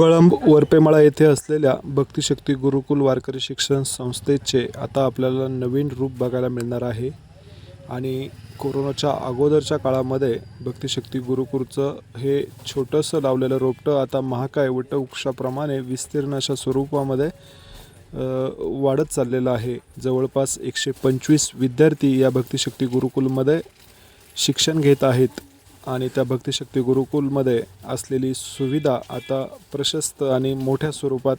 कळंब वरपेमाळा येथे असलेल्या भक्तिशक्ती गुरुकुल वारकरी शिक्षण संस्थेचे आता आपल्याला नवीन रूप बघायला मिळणार आहे. आणि कोरोनाच्या अगोदरच्या काळामध्ये भक्तिशक्ती गुरुकुलचं हे छोटंसं लावलेलं रोपटं आता महाकाय वटवृक्षाप्रमाणे विस्तीर्ण अशा स्वरूपामध्ये वाढत चाललेलं आहे. जवळपास एकशे पंचवीस विद्यार्थी या भक्तिशक्ती गुरुकुलमध्ये शिक्षण घेत आहेत. आणि त्या भक्तिशक्ती गुरुकुलमध्ये असलेली सुविधा आता प्रशस्त आणि मोठ्या स्वरूपात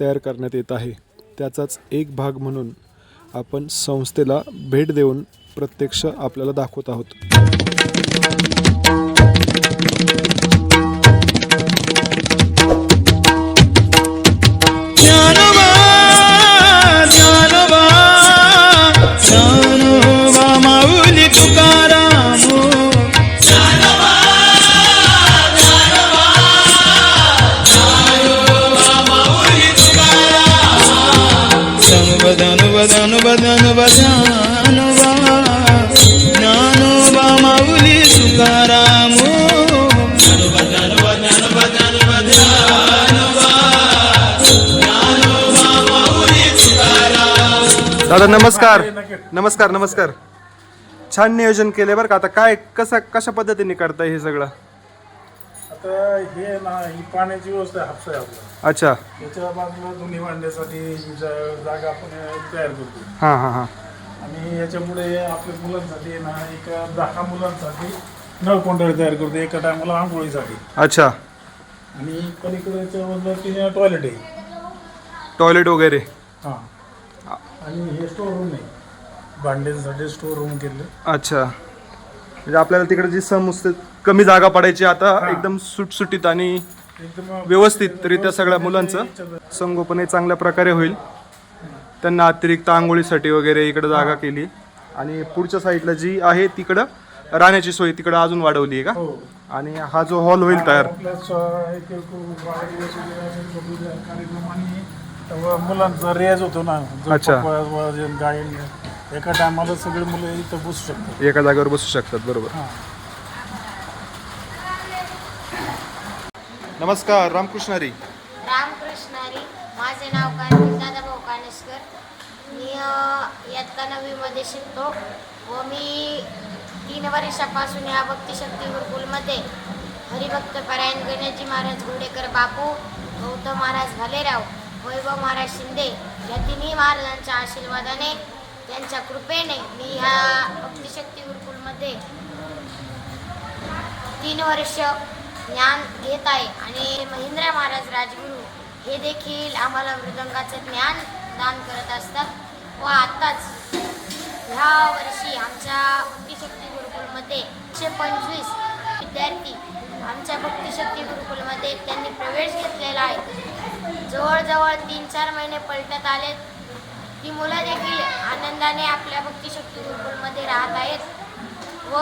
तयार करण्यात येत आहे. त्याचाच एक भाग म्हणून आपण संस्थेला भेट देऊन प्रत्यक्ष आपल्याला दाखवत आहोत. दादा नमस्कार. नमस्कार नमस्कार. छान नियोजन केले बरं का. आता काय कसा कशा पद्धतीने करताय हे सगळं? आता हे ना ही पाण्याची व्यवस्था हापसा आहे आपला. अच्छा. त्याच्या बाजूला दोन्ही मांडण्यासाठी जा- जागा आपण तयार करतो. हां हां हां. आणि याच्यामुळे आपल्या मुलांसाठी ना एक दहा मुलांसाठी नळ कोंडाळी तयार करतो एका टायमाला आंघोळीसाठी. अच्छा. आणि पलीकडच्या बाजूला टॉयलेट आहे. टॉयलेट वगैरे. हां. आणि हे स्टोर रूम आहे भांड्यांसाठी स्टोर रूम केलं अच्छा म्हणजे आपल्याला तिकडे जी समजते कमी जागा पडायची आता एकदम सुटसुटीत आणि एकदम व्यवस्थितरित्या सगळ्या मुलांचं संगोपन हे चांगल्या प्रकारे होईल त्यांना अतिरिक्त आंघोळीसाठी वगैरे इकडे जागा केली आणि पुढच्या साईडला जी आहे तिकडं राहण्याची सोय तिकडं अजून वाढवली आहे का हो आणि हा जो हॉल होईल तयार तेव्हा मुलांचा रेज होतो ना जो अच्छा. पप्पा, वाजन, गायन एका टायमाला सगळे मुलं इथं बसू शकतात. एका जागेवर बसू शकतात बरोबर. हां. नमस्कार रामकृष्णारी रामकृष्णारी माझे नाव कार्तिक दादाभाऊ कानेसकर. मी अ, इयत्ता नववीमध्ये शिकतो व मी तीन वर्षापासून या भक्तिशक्ती गुरुकुलमध्ये हरिभक्त परायण गणेशजी महाराज गोडेकर बापू गौतम महाराज भालेराव वैभव महाराज शिंदे या तिन्ही महाराजांच्या आशीर्वादाने त्यांच्या कृपेने मी ह्या भक्तिशक्ती गुरुकुलमध्ये तीन वर्ष ज्ञान घेत आहे आणि महेंद्र महाराज राजगुरू हे देखील आम्हाला मृदंगाचं ज्ञान दान करत असतात. व आत्ताच ह्या वर्षी आमच्या भक्तिशक्ती गुरुकुलमध्ये एकशे पंचवीस विद्यार्थी आमच्या भक्तिशक्ती गुरुकुलमध्ये त्यांनी प्रवेश घेतलेला आहे. जवळजवळ तीन चार महिने पलटत आले. ती मुलं देखील आनंदाने आपल्या भक्तिशक्ती गुरुकुलमध्ये राहत आहेत व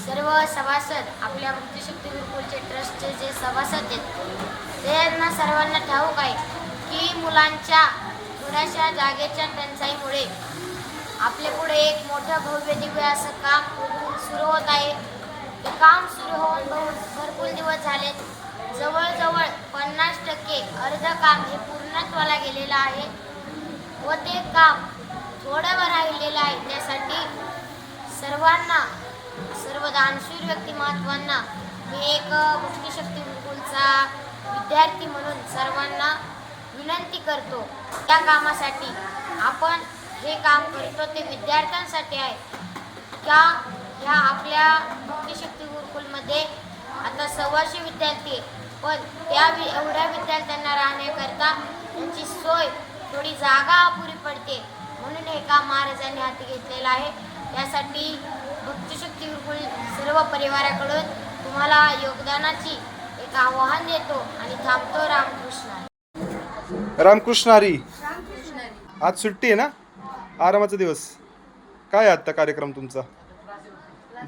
सर्व सभासद आपल्या भक्तिशक्ती गुरुकुलचे ट्रस्टचे जे सभासद आहेत ते यांना सर्वांना ठाऊक आहे की मुलांच्या थोड्याशा जागेच्या टंचाईमुळे आपल्या पुढे एक मोठं भव्य दिव्य असं काम सुरू होत आहे. ते काम सुरू होऊन भरपूर दिवस झालेत. जवळजवळ पन्नास टक्के अर्ध काम हे पूर्णत्वाला गेलेलं आहे व ते काम थोडं राहिलेलं आहे. त्यासाठी सर्वांना सर्व दानशूर व्यक्तिमत्वांना मी एक भक्तिशक्ती गुरुकुलचा विद्यार्थी म्हणून सर्वांना विनंती करतो. त्या कामासाठी आपण हे काम करतो ते विद्यार्थ्यांसाठी आहे. त्या ह्या आपल्या भक्तिशक्ती गुरुकुलमध्ये आता सव्वाशे विद्यार्थी आहे. पण त्या एवढ्या विद्यार्थ्यांना राहण्याकरता त्यांची सोय थोडी जागा अपुरी पडते. म्हणून हे काम महाराजांनी हाती घेतलेलं आहे. त्यासाठी भक्तिशक्ती गुरुकुल सर्व परिवाराकडून तुम्हाला योगदानाची एक आवाहन देतो आणि थांबतो रामकृष्ण रामकृष्णारी. आज सुट्टी आहे ना? आरामाचा दिवस. काय आहे आत्ता कार्यक्रम तुमचा?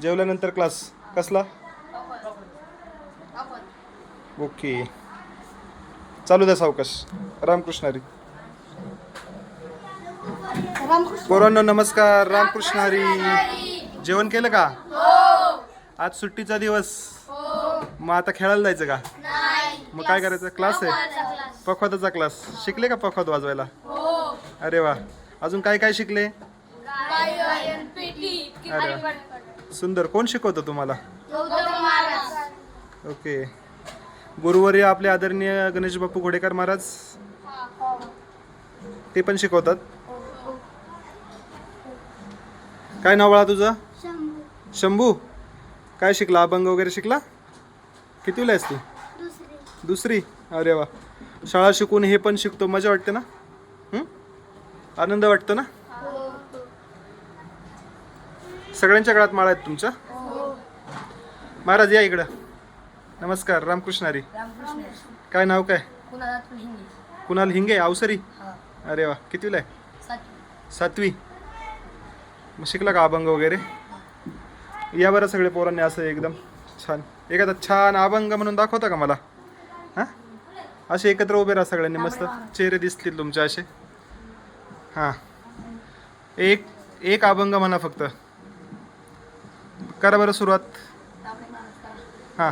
जेवल्यानंतर क्लास कसला? ओके. चालू द्या सावकाश. रामकृष्णारी पोरांनो नमस्कार. रामकृष्णारी जेवण केलं का? आज सुट्टीचा दिवस. मग आता खेळायला जायचं का? मग काय करायचं? क्लास आहे? पखवादाचा क्लास. शिकले का पखवाद वाजवायला? अरे वा. अजून काय काय शिकले? अरे वा. सुंदर. कोण शिकवतं तुम्हाला? ओके. गुरुवर्य आपले आदरणीय गणेश बाप्पू घोडेकर महाराज. ते पण शिकवतात. काय नाव बाळा तुझं? शंभू. काय शिकला? अभंग वगैरे शिकला? कितीला आहेस तू? दुसरी. अरे वा. शाळा शिकून हे पण शिकतो. मजा वाटते ना? हं? आनंद वाटतो ना? सगळ्यांच्या गळ्यात माळा आहेत तुमच्या? महाराज या इकडं. नमस्कार रामकृष्णारी. काय नाव काय? कुणाल हिंगे अवसरी अरे वा कितीला आहे? सातवी. मग शिकला का अभंग वगैरे? या बरं सगळे पोरांनी असं एकदम छान. एखादा छान अभंग म्हणून दाखवता का मला? हां? असे एकत्र उभे राहा सगळ्यांनी मस्त चेहरे दिसतील तुमचे असे. हां. एक एक अभंग म्हणा फक्त. करा बरं सुरुवात. हां.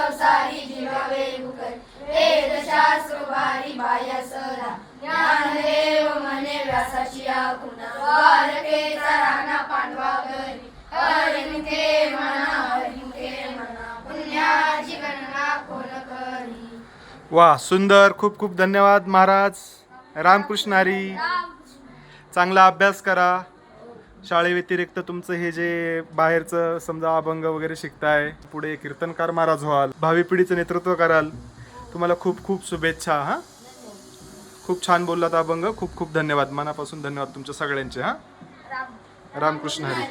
वा सुंदर खूप खूप धन्यवाद महाराज. रामकृष्णारी चांगला अभ्यास करा. शाळेव्यतिरिक्त तुमचं हे जे बाहेरचं समजा अभंग वगैरे शिकताय पुढे कीर्तनकार महाराज व्हाल भावी पिढीचं नेतृत्व कराल तुम्हाला खूप खूप शुभेच्छा हां? खूप छान बोललात अभंग. खूप खूप धन्यवाद. मनापासून धन्यवाद तुमच्या सगळ्यांचे हां? रामकृष्ण हरी.